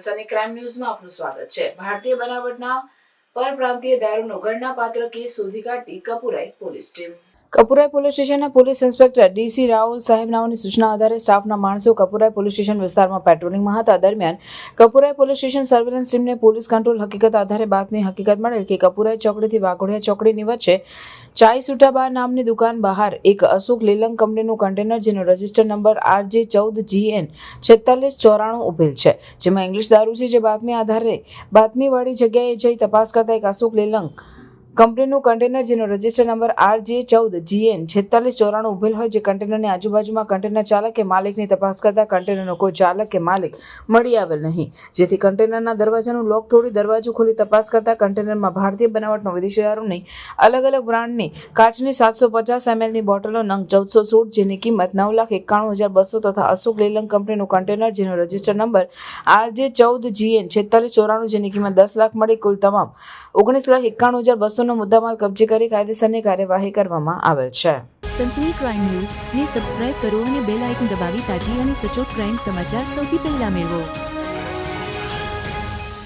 સનસની crime ન્યૂઝમાં આપનું સ્વાગત છે. ભારતીય બનાવટના પરપ્રાંતીય દારૂનો ગણના પાત્ર કેસ શોધી કાઢતી Kapurai police team. Kapurai police સ્ટેશનના પોલીસ ઇન્સ્પેક્ટર ડીસી રાહુલ સાહેબ નાઓની સૂચના આધારે સ્ટાફના માણસો કપુરાઈ પોલીસ સ્ટેશન વિસ્તારમાં પેટ્રોલિંગમાં હતા દરમિયાન કપુરાઈ પોલીસ સ્ટેશન સર્વેલન્સ ટીમને પોલીસ કંટ્રોલ હકીકત આધારે બાતમી હકીકત મળેલ કે કપુરાઈ ચોકડીથી વાઘોડિયા ચોકડીની વચ્ચે ચાઈ સુટાબા નામની દુકાન બહાર એક અશોક લેલંગ કંપનીનું કન્ટેનર જેનો રજિસ્ટર નંબર આરજે ચૌદ જીએન છેતાલીસ ચોરાણું ઉભેલ છે. જેમાં ઇંગ્લિશ દારૂ છે જે બાતમી આધારે બાતમીવાળી જગ્યાએ જઈ તપાસ કરતા એક અશોક લેલંગ કંપનીનું કન્ટેનર જેનો રજિસ્ટર નંબર આર જે ચૌદ, જીએન છેતાલીસ ચોરાણું ઉભેલ હોય જે કન્ટેનરની આજુબાજુમાં કન્ટેનર ચાલક કે માલિકની તપાસ કરતા કન્ટેનરનો કોઈ ચાલક કે માલિક મળી આવેલ નહીં. જેથી કન્ટેનરના દરવાજાનું લોક તોડી દરવાજો ખોલી તપાસ કરતા કન્ટેનરમાં ભારતીય બનાવટનો વિદેશી દારૂની અલગ અલગ બ્રાન્ડની કાચની સાતસો પચાસ એમએલની બોટલો નંગ ચૌદસો સોળ જેની કિંમત નવ લાખ એકાણું હજાર બસો તથા અશોક લેલંગ કંપનીનું કન્ટેનર જેનો રજિસ્ટર નંબર આર જે ચૌદ, જીએન છેતાલીસ ચોરાણું જેની કિંમત દસ લાખ મળી કુલ તમામ ઓગણીસ લાખ એકાણું હજાર બસોનો મુદ્દામાલ કબજે કરી કાયદેસરની કાર્યવાહી કરવામાં આવેલ છે. Sansani crime news. ને સબસ્ક્રાઇબ કરો અને બેલ આઇકન દબાવી તાજી અને સચોટ ક્રાઇમ સમાચાર સૌથી પહેલા મેળવો.